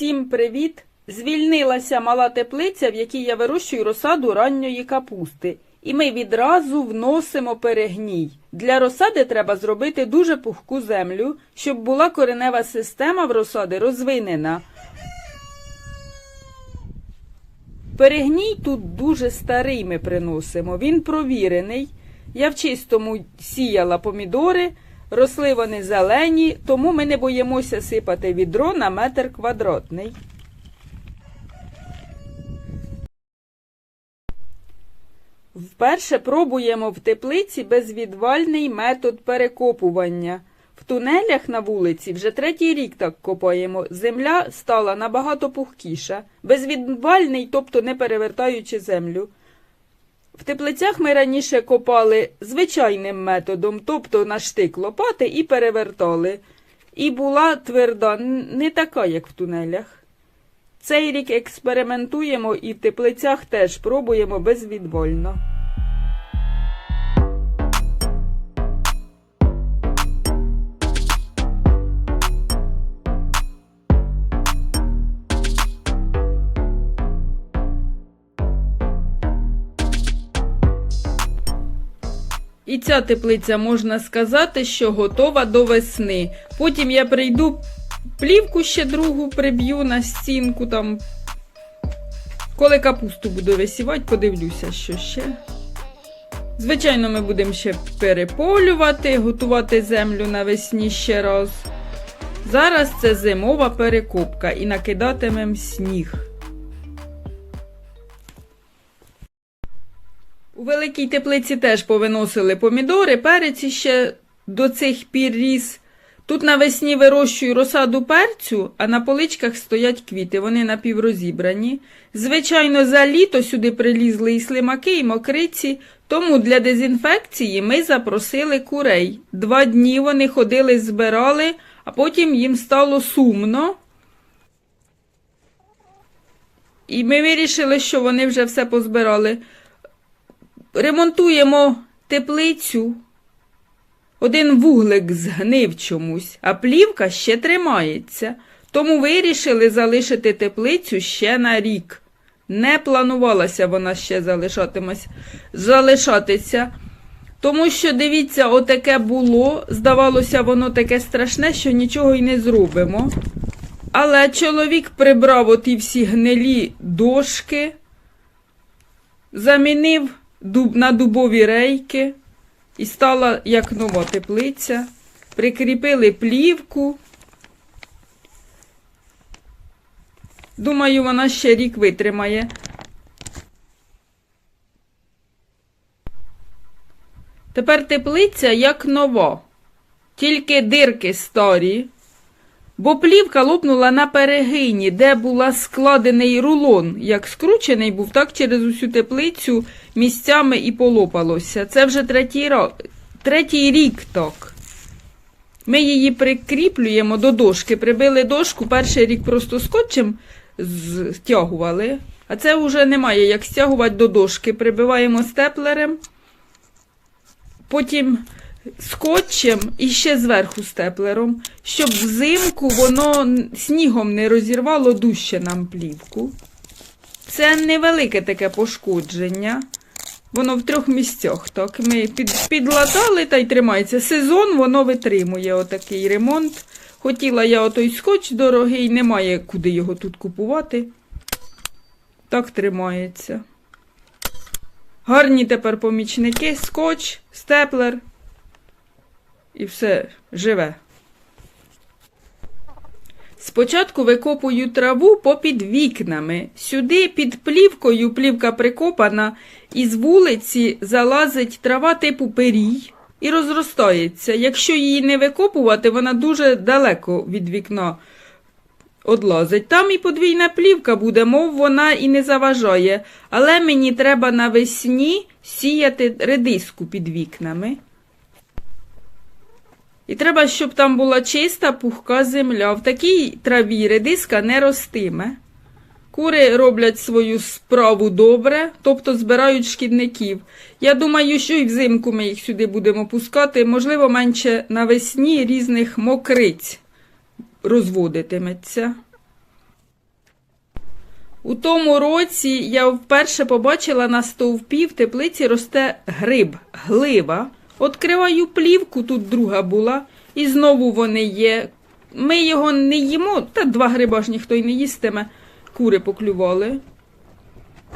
Всім привіт! Звільнилася мала теплиця, в якій я вирощую розсаду ранньої капусти. І ми відразу вносимо перегній. Для розсади треба зробити дуже пухку землю, щоб була коренева система в розсади розвинена. Перегній тут дуже старий ми приносимо. Він провірений. Я в чистому сіяла помідори, росли вони зелені, тому ми не боїмося сипати відро на метр квадратний. Вперше пробуємо в теплиці безвідвальний метод перекопування. В тунелях на вулиці вже третій рік так копаємо. Земля стала набагато пухкіша, безвідвальний, тобто не перевертаючи землю. В теплицях ми раніше копали звичайним методом, тобто на штик лопати і перевертали. І була тверда, не така, як в тунелях. Цей рік експериментуємо і в теплицях теж пробуємо безвідвольно. І ця теплиця можна сказати, що готова до весни. Потім я прийду, плівку ще другу приб'ю на стінку там. Коли капусту буду висівати, подивлюся, що ще. Звичайно, ми будемо ще переполювати, готувати землю навесні ще раз. Зараз це зимова перекопка і накидатимем сніг. Великій теплиці теж повиносили помідори, перець ще до цих пір ріс. Тут навесні вирощую розсаду перцю, а на поличках стоять квіти, вони напіврозібрані. Звичайно, за літо сюди прилізли і слимаки, і мокриці, тому для дезінфекції ми запросили курей. Два дні вони ходили, збирали, а потім їм стало сумно. І ми вирішили, що вони вже все позбирали ремонтуємо теплицю. Один вуглик згнив чомусь, а плівка ще тримається. Тому вирішили залишити теплицю ще на рік. Не планувалася вона ще залишатися. Тому що, дивіться, отаке було. Здавалося, воно таке страшне, що нічого й не зробимо. Але чоловік прибрав оті всі гнилі дошки, замінив дуб, на дубові рейки і стала як нова теплиця. Прикріпили плівку. Думаю, вона ще рік витримає. Тепер теплиця як нова, тільки дирки старі. Бо плівка лопнула на перегині, де була складений рулон. Як скручений був, так через усю теплицю місцями і полопалося. Це вже третій, ро... третій рік так. Ми її прикріплюємо до дошки. Прибили дошку, перший рік просто скотчем стягували. А це вже немає як стягувати до дошки. Прибиваємо степлером, потім скотчем і ще зверху степлером, щоб взимку воно снігом не розірвало дужче нам плівку. Це невелике таке пошкодження. Воно в трьох місцях. Так, ми під, підлатали та й тримається. Сезон воно витримує отакий ремонт. Хотіла я отой скотч дорогий, немає куди його тут купувати. Так тримається. Гарні тепер помічники, скотч, степлер і все живе. Спочатку викопую траву попід вікнами. Сюди під плівкою плівка прикопана, і з вулиці залазить трава типу перій і розростається. Якщо її не викопувати, вона дуже далеко від вікна одлазить. Там і подвійна плівка буде, мов вона і не заважає. Але мені треба навесні сіяти редиску під вікнами. І треба, щоб там була чиста, пухка земля. В такій траві редиска не ростиме. Кури роблять свою справу добре, тобто збирають шкідників. Я думаю, що і взимку ми їх сюди будемо пускати, можливо, менше навесні різних мокриць розводитиметься. У тому році я вперше побачила на стовпі в теплиці росте гриб, глива. Откриваю плівку, тут друга була, і знову вони є. Ми його не їмо, та два гриба ж ніхто й не їстиме, кури поклювали.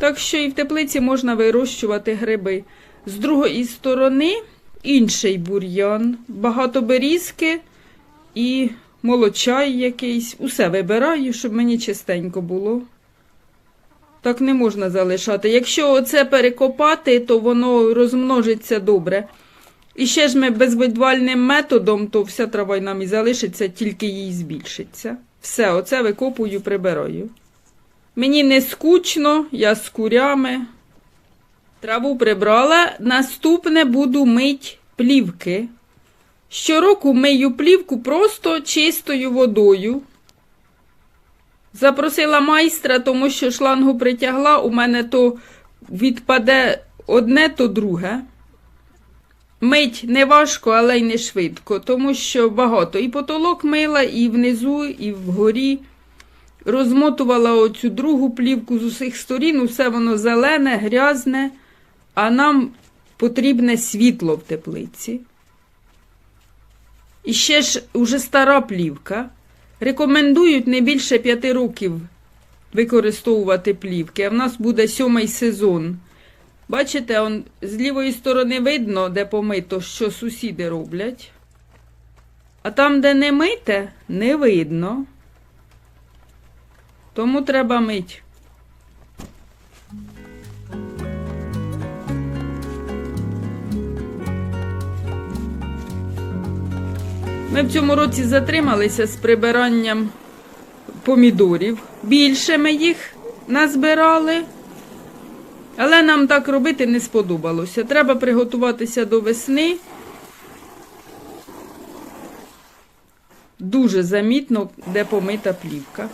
Так що і в теплиці можна вирощувати гриби. З другої сторони інший бур'ян, багато берізки і молочай якийсь. Усе вибираю, щоб мені чистенько було. Так не можна залишати. Якщо оце перекопати, то воно розмножиться добре. І ще ж ми безвидвальним методом, то вся трава й нам і залишиться, тільки їй збільшиться. Все, оце викопую, прибираю. Мені не скучно, я з курями. Траву прибрала. Наступне буду мить плівки. Щороку мию плівку просто чистою водою. Запросила майстра, тому що шлангу притягла, у мене то відпаде одне, то друге. Мить не важко, але й не швидко, тому що багато. І потолок мила, і внизу, і вгорі. Розмотувала оцю другу плівку з усіх сторін, усе воно зелене, грязне, а нам потрібне світло в теплиці. І ще ж уже стара плівка. Рекомендують не більше п'яти років використовувати плівки, а в нас буде сьомий сезон. Бачите, он, з лівої сторони видно, де помито, що сусіди роблять. А там, де не мите, не видно. Тому треба мить. Ми в цьому році затрималися з прибиранням помідорів. Більше ми їх назбирали, але нам так робити не сподобалося. Треба приготуватися до весни. Дуже замітно, де помита плівка.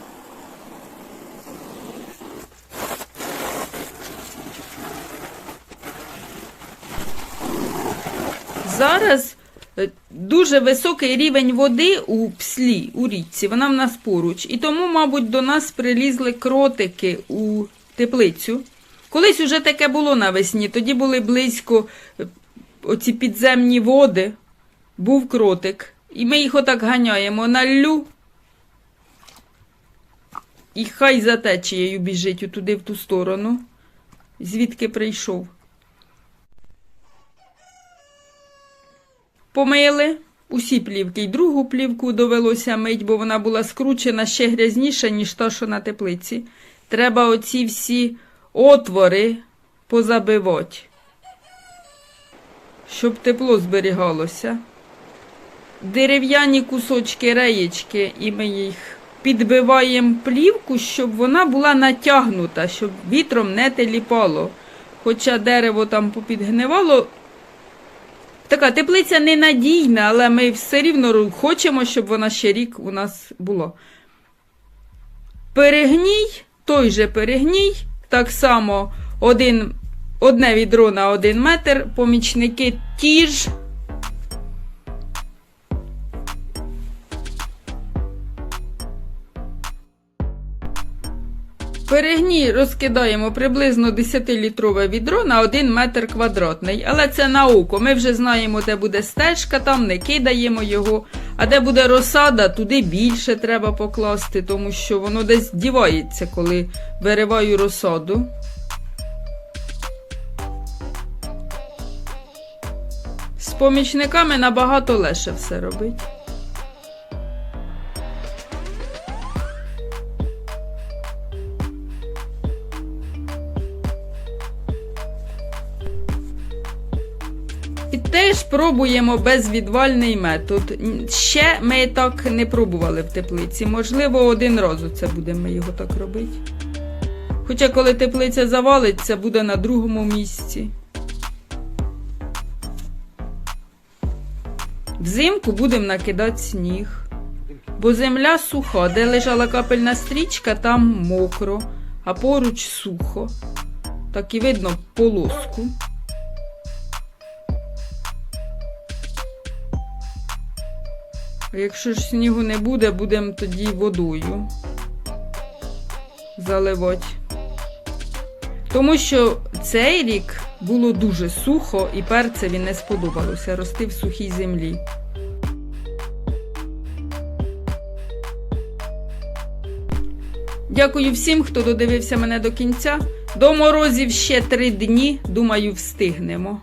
Зараз е, дуже високий рівень води у пслі, у річці, вона в нас поруч. І тому, мабуть, до нас прилізли кротики у теплицю. Колись уже таке було навесні, тоді були близько е, оці підземні води, був кротик. І ми їх отак ганяємо на ллю. І хай за течією біжить туди в ту сторону, звідки прийшов. Помили усі плівки. І другу плівку довелося мить, бо вона була скручена ще грязніша, ніж та, що на теплиці. Треба оці всі отвори позабивати, щоб тепло зберігалося. Дерев'яні кусочки реєчки, і ми їх підбиваємо плівку, щоб вона була натягнута, щоб вітром не теліпало. Хоча дерево там попідгнивало, Така теплиця ненадійна, але ми все рівно хочемо, щоб вона ще рік у нас була. Перегній, той же перегній, так само один, одне відро на один метр, помічники ті ж. Перегній розкидаємо приблизно 10-літрове відро на 1 метр квадратний. Але це на. Ми вже знаємо, де буде стежка, там не кидаємо його. А де буде розсада, туди більше треба покласти, тому що воно десь дівається, коли вириваю розсаду. З помічниками набагато легше все робить. І теж пробуємо безвідвальний метод. Ще ми так не пробували в теплиці. Можливо, один раз це будемо його так робити. Хоча, коли теплиця завалиться, буде на другому місці. Взимку будемо накидати сніг. Бо земля суха, де лежала капельна стрічка, там мокро, а поруч сухо. Так і видно полоску. Якщо ж снігу не буде, будемо тоді водою заливати. Тому що цей рік було дуже сухо і перцеві не сподобалося рости в сухій землі. Дякую всім, хто додивився мене до кінця. До морозів ще три дні. Думаю, встигнемо.